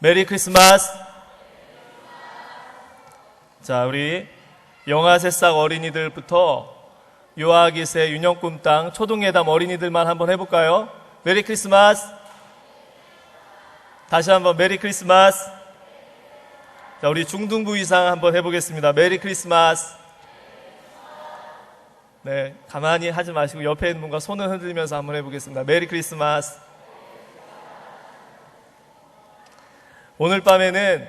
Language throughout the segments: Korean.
메리 크리스마스. 자, 우리 영아 새싹 어린이들부터 요아기새 윤영꿈 땅 초동예담 어린이들만 한번 해볼까요? 메리 크리스마스. 다시 한번 메리 크리스마스. 자, 우리 중등부 이상 한번 해보겠습니다. 메리 크리스마스. 네, 가만히 하지 마시고 옆에 있는 분과 손을 흔들면서 한번 해보겠습니다. 메리 크리스마스. 오늘 밤에는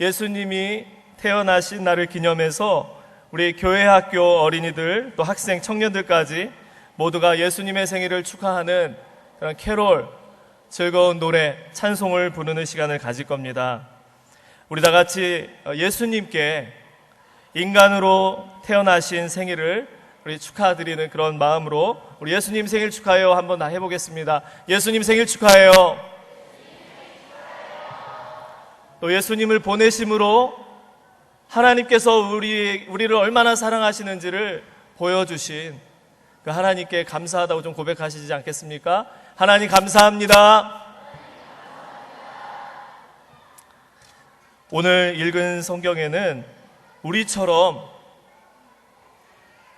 예수님이 태어나신 날을 기념해서 우리 교회 학교 어린이들 또 학생 청년들까지 모두가 예수님의 생일을 축하하는 그런 캐롤, 즐거운 노래, 찬송을 부르는 시간을 가질 겁니다. 우리 다 같이 예수님께 인간으로 태어나신 생일을 우리 축하드리는 그런 마음으로 우리 예수님 생일 축하해요 한번 다 해보겠습니다. 예수님 생일 축하해요. 또 예수님을 보내심으로 하나님께서 우리, 우리를 얼마나 사랑하시는지를 보여주신 그 하나님께 감사하다고 좀 고백하시지 않겠습니까? 하나님 감사합니다. 오늘 읽은 성경에는 우리처럼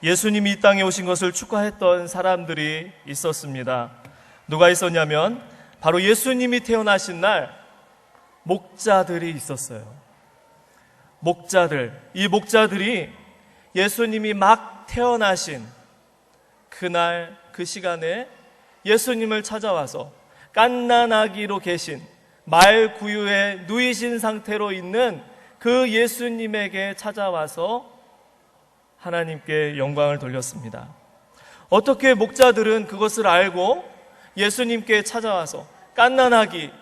예수님이 이 땅에 오신 것을 축하했던 사람들이 있었습니다. 누가 있었냐면 바로 예수님이 태어나신 날 목자들이 있었어요. 목자들. 이 목자들이 예수님이 막 태어나신 그날 그 시간에 예수님을 찾아와서 깐난아기로 계신 말 구유에 누이신 상태로 있는 그 예수님에게 찾아와서 하나님께 영광을 돌렸습니다. 어떻게 목자들은 그것을 알고 예수님께 찾아와서 깐난아기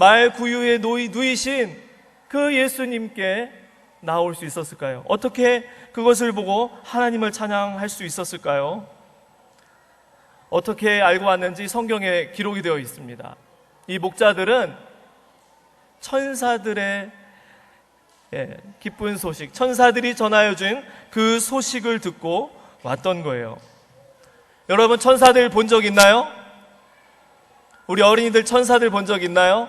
말 구유에 누이, 누이신 그 예수님께 나올 수 있었을까요? 어떻게 그것을 보고 하나님을 찬양할 수 있었을까요? 어떻게 알고 왔는지 성경에 기록이 되어 있습니다. 이 목자들은 천사들의 예, 기쁜 소식, 천사들이 전하여 준 그 소식을 듣고 왔던 거예요. 여러분, 천사들 본 적 있나요? 우리 어린이들 천사들 본 적 있나요?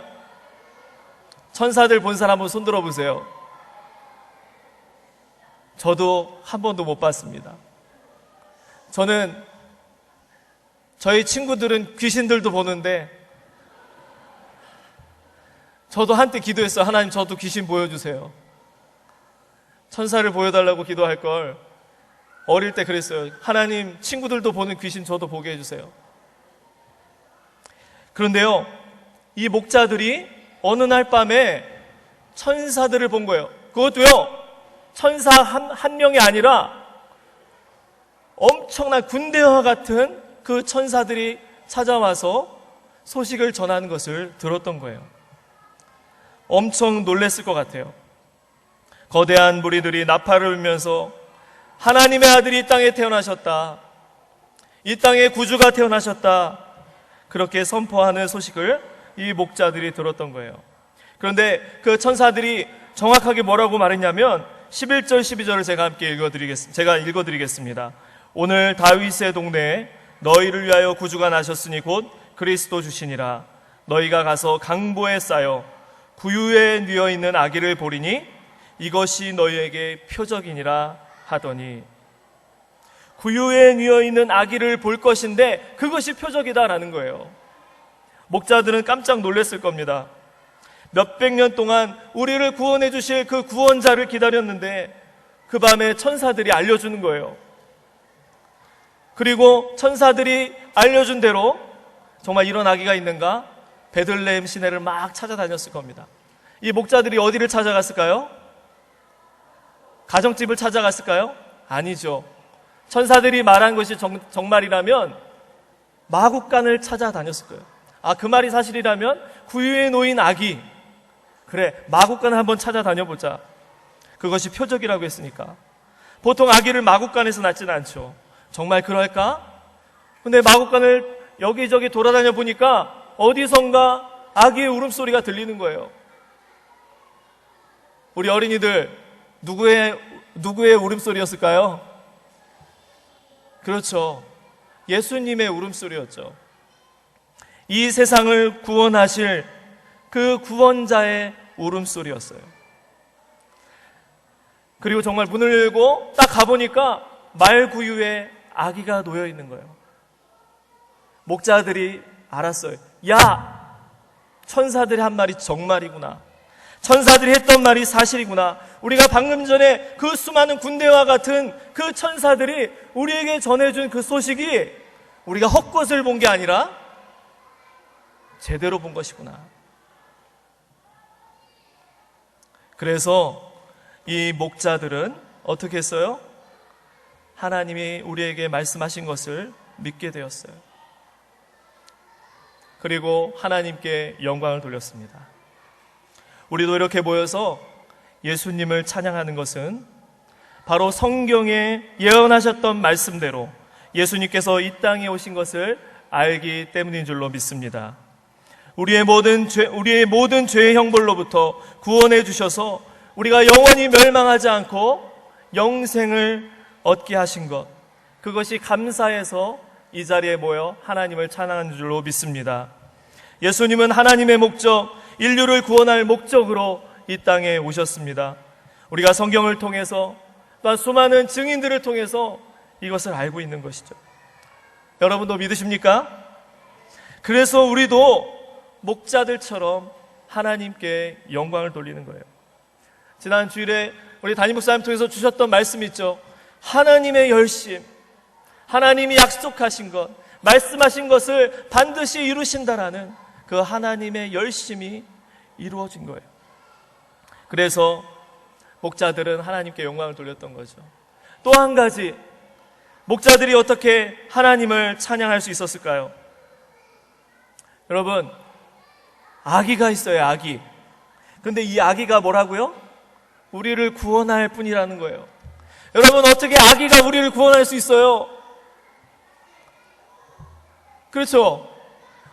천사들 본 사람 한번 손 들어 보세요. 저도 한 번도 못 봤습니다. 저는 저희 친구들은 귀신들도 보는데 저도 한때 기도했어요. 하나님 저도 귀신 보여주세요. 천사를 보여달라고 기도할 걸 어릴 때 그랬어요. 하나님 친구들도 보는 귀신 저도 보게 해주세요. 그런데요, 이 목자들이 어느 날 밤에 천사들을 본 거예요. 그것도요, 천사 한, 한 명이 아니라 엄청난 군대와 같은 그 천사들이 찾아와서 소식을 전하는 것을 들었던 거예요. 엄청 놀랬을 것 같아요. 거대한 무리들이 나팔을 울면서 하나님의 아들이 이 땅에 태어나셨다. 이 땅에 구주가 태어나셨다. 그렇게 선포하는 소식을 이 목자들이 들었던 거예요. 그런데 그 천사들이 정확하게 뭐라고 말했냐면 11절 12절을 제가 함께 읽어드리겠습니다. 제가 읽어드리겠습니다. 오늘 다윗의 동네에 너희를 위하여 구주가 나셨으니 곧 그리스도 주시니라. 너희가 가서 강보에 쌓여 구유에 뉘어 있는 아기를 보리니 이것이 너희에게 표적이니라 하더니 구유에 뉘어 있는 아기를 볼 것인데 그것이 표적이다라는 거예요. 목자들은 깜짝 놀랐을 겁니다. 몇백 년 동안 우리를 구원해 주실 그 구원자를 기다렸는데 그 밤에 천사들이 알려주는 거예요. 그리고 천사들이 알려준 대로 정말 이런 아기가 있는가? 베들레헴 시내를 막 찾아다녔을 겁니다. 이 목자들이 어디를 찾아갔을까요? 가정집을 찾아갔을까요? 아니죠. 천사들이 말한 것이 정, 정말이라면 마국간을 찾아다녔을 거예요. 아, 그 말이 사실이라면 구유에 놓인 아기. 그래, 마국간을 한번 찾아다녀보자. 그것이 표적이라고 했으니까. 보통 아기를 마국간에서 낳지는 않죠. 정말 그럴까? 근데 마국간을 여기저기 돌아다녀 보니까 어디선가 아기의 울음소리가 들리는 거예요. 우리 어린이들, 누구의, 누구의 울음소리였을까요? 그렇죠. 예수님의 울음소리였죠. 이 세상을 구원하실 그 구원자의 울음소리였어요. 그리고 정말 문을 열고 딱 가보니까 말구유에 아기가 놓여 있는 거예요. 목자들이 알았어요. 야! 천사들이 한 말이 정말이구나. 천사들이 했던 말이 사실이구나. 우리가 방금 전에 그 수많은 군대와 같은 그 천사들이 우리에게 전해준 그 소식이 우리가 헛것을 본 게 아니라 제대로 본 것이구나. 그래서 이 목자들은 어떻게 했어요? 하나님이 우리에게 말씀하신 것을 믿게 되었어요. 그리고 하나님께 영광을 돌렸습니다. 우리도 이렇게 모여서 예수님을 찬양하는 것은 바로 성경에 예언하셨던 말씀대로 예수님께서 이 땅에 오신 것을 알기 때문인 줄로 믿습니다. 우리의 모든 죄, 우리의 모든 죄의 형벌로부터 구원해 주셔서 우리가 영원히 멸망하지 않고 영생을 얻게 하신 것. 그것이 감사해서 이 자리에 모여 하나님을 찬양하는 줄로 믿습니다. 예수님은 하나님의 목적, 인류를 구원할 목적으로 이 땅에 오셨습니다. 우리가 성경을 통해서 또한 수많은 증인들을 통해서 이것을 알고 있는 것이죠. 여러분도 믿으십니까? 그래서 우리도 목자들처럼 하나님께 영광을 돌리는 거예요. 지난 주일에 우리 담임 목사님 통해서 주셨던 말씀 있죠. 하나님의 열심, 하나님이 약속하신 것, 말씀하신 것을 반드시 이루신다라는 그 하나님의 열심이 이루어진 거예요. 그래서 목자들은 하나님께 영광을 돌렸던 거죠. 또 한 가지, 목자들이 어떻게 하나님을 찬양할 수 있었을까요? 여러분, 아기가 있어요, 아기. 근데 이 아기가 뭐라고요? 우리를 구원할 뿐이라는 거예요. 여러분, 어떻게 아기가 우리를 구원할 수 있어요? 그렇죠?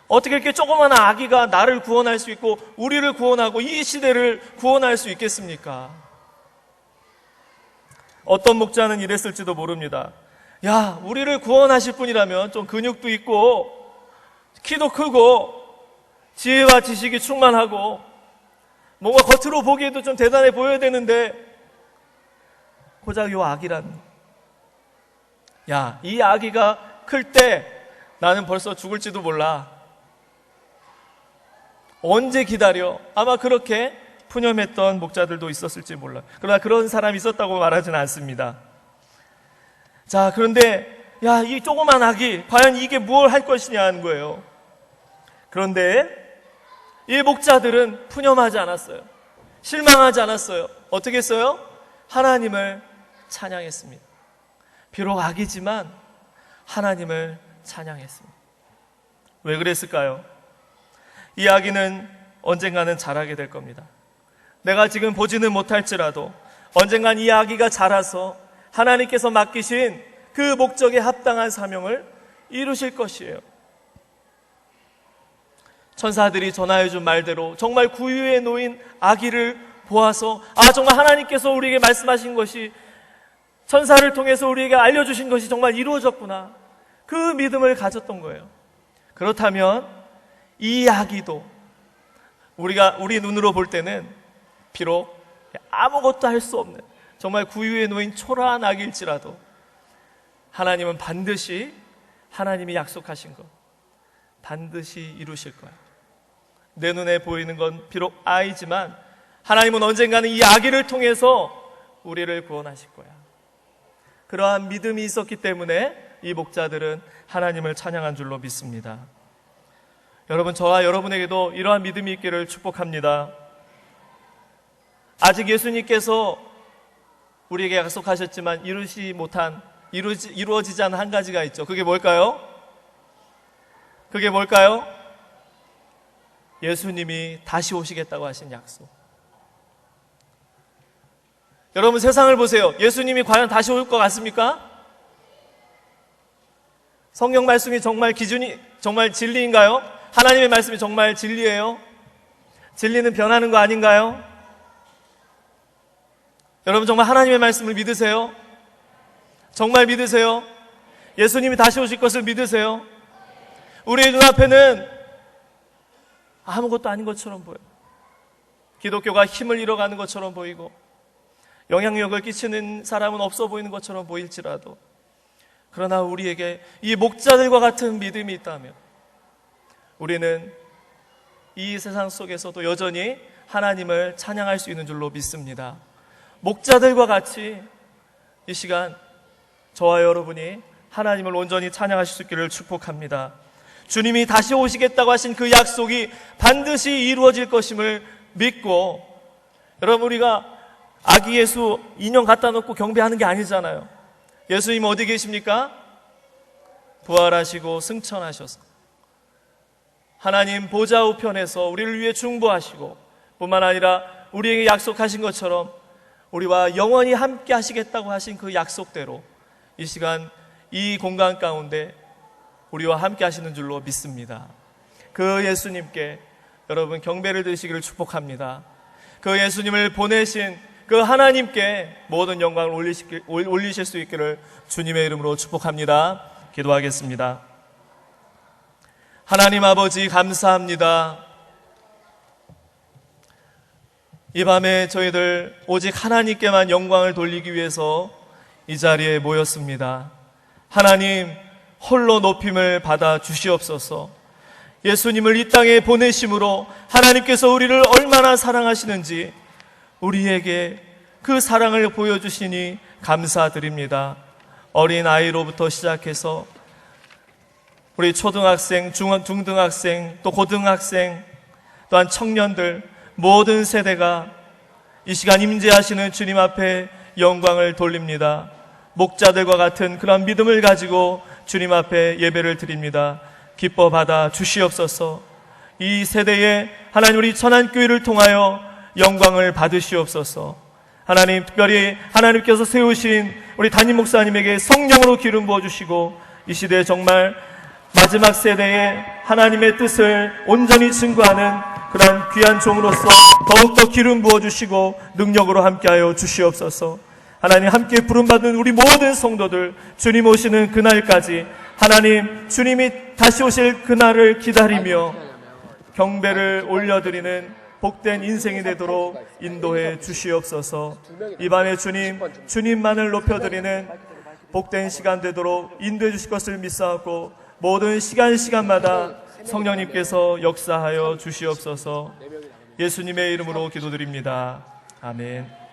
어떻게 이렇게 조그마한 아기가 나를 구원할 수 있고, 우리를 구원하고 이 시대를 구원할 수 있겠습니까? 어떤 목자는 이랬을지도 모릅니다. 야, 우리를 구원하실 분이라면 좀 근육도 있고, 키도 크고, 지혜와 지식이 충만하고, 뭔가 겉으로 보기에도 좀 대단해 보여야 되는데, 고작 요 아기란. 야, 이 아기가 클 때 나는 벌써 죽을지도 몰라. 언제 기다려? 아마 그렇게 푸념했던 목자들도 있었을지 몰라. 그러나 그런 사람이 있었다고 말하지는 않습니다. 자, 그런데, 야, 이 조그만 아기, 과연 이게 무엇을 할 것이냐 하는 거예요. 그런데, 이 목자들은 푸념하지 않았어요. 실망하지 않았어요. 어떻게 했어요? 하나님을 찬양했습니다. 비록 악이지만 하나님을 찬양했습니다. 왜 그랬을까요? 이 아기는 언젠가는 자라게 될 겁니다. 내가 지금 보지는 못할지라도 언젠간 이 아기가 자라서 하나님께서 맡기신 그 목적에 합당한 사명을 이루실 것이에요. 천사들이 전하여준 말대로 정말 구유에 놓인 아기를 보아서 아 정말 하나님께서 우리에게 말씀하신 것이 천사를 통해서 우리에게 알려주신 것이 정말 이루어졌구나 그 믿음을 가졌던 거예요. 그렇다면 이 아기도 우리가 우리 눈으로 볼 때는 비록 아무것도 할 수 없는 정말 구유에 놓인 초라한 아기일지라도 하나님은 반드시 하나님이 약속하신 것 반드시 이루실 거야. 내 눈에 보이는 건 비록 아이지만 하나님은 언젠가는 이 아기를 통해서 우리를 구원하실 거야. 그러한 믿음이 있었기 때문에 이 목자들은 하나님을 찬양한 줄로 믿습니다. 여러분, 저와 여러분에게도 이러한 믿음이 있기를 축복합니다. 아직 예수님께서 우리에게 약속하셨지만 이루지 못한, 이루지, 이루어지지 않은 한 가지가 있죠. 그게 뭘까요? 그게 뭘까요? 예수님이 다시 오시겠다고 하신 약속. 여러분 세상을 보세요. 예수님이 과연 다시 올 것 같습니까? 성경 말씀이 정말 기준이, 정말 진리인가요? 하나님의 말씀이 정말 진리예요? 진리는 변하는 거 아닌가요? 여러분 정말 하나님의 말씀을 믿으세요? 정말 믿으세요? 예수님이 다시 오실 것을 믿으세요? 우리의 눈앞에는 아무것도 아닌 것처럼 보여요. 기독교가 힘을 잃어가는 것처럼 보이고 영향력을 끼치는 사람은 없어 보이는 것처럼 보일지라도 그러나 우리에게 이 목자들과 같은 믿음이 있다면 우리는 이 세상 속에서도 여전히 하나님을 찬양할 수 있는 줄로 믿습니다. 목자들과 같이 이 시간 저와 여러분이 하나님을 온전히 찬양하실 수 있기를 축복합니다. 주님이 다시 오시겠다고 하신 그 약속이 반드시 이루어질 것임을 믿고 여러분 우리가 아기 예수 인형 갖다 놓고 경배하는 게 아니잖아요. 예수님 어디 계십니까? 부활하시고 승천하셔서 하나님 보좌 우편에서 우리를 위해 중보하시고 뿐만 아니라 우리에게 약속하신 것처럼 우리와 영원히 함께 하시겠다고 하신 그 약속대로 이 시간 이 공간 가운데 우리와 함께 하시는 줄로 믿습니다. 그 예수님께 여러분 경배를 드리시기를 축복합니다. 그 예수님을 보내신 그 하나님께 모든 영광을 올리실, 올리실 수 있기를 주님의 이름으로 축복합니다. 기도하겠습니다. 하나님 아버지 감사합니다. 이 밤에 저희들 오직 하나님께만 영광을 돌리기 위해서 이 자리에 모였습니다. 하나님 홀로 높임을 받아 주시옵소서. 예수님을 이 땅에 보내심으로 하나님께서 우리를 얼마나 사랑하시는지 우리에게 그 사랑을 보여주시니 감사드립니다. 어린 아이로부터 시작해서 우리 초등학생, 중, 중등학생, 또 고등학생, 또한 청년들 모든 세대가 이 시간 임재하시는 주님 앞에 영광을 돌립니다. 목자들과 같은 그런 믿음을 가지고 주님 앞에 예배를 드립니다. 기뻐 받아 주시옵소서. 이 세대에 하나님 우리 천안교회를 통하여 영광을 받으시옵소서. 하나님 특별히 하나님께서 세우신 우리 담임 목사님에게 성령으로 기름 부어 주시고 이 시대에 정말 마지막 세대에 하나님의 뜻을 온전히 증거하는 그러한 귀한 종으로서 더욱더 기름 부어 주시고 능력으로 함께하여 주시옵소서. 하나님 함께 부름받은 우리 모든 성도들 주님 오시는 그날까지 하나님 주님이 다시 오실 그날을 기다리며 경배를 올려드리는 복된 인생이 되도록 인도해 주시옵소서. 이 밤에 주님, 주님만을 높여드리는 복된 시간 되도록 인도해 주실 것을 믿사옵고 모든 시간 시간마다 성령님께서 역사하여 주시옵소서. 예수님의 이름으로 기도드립니다. 아멘.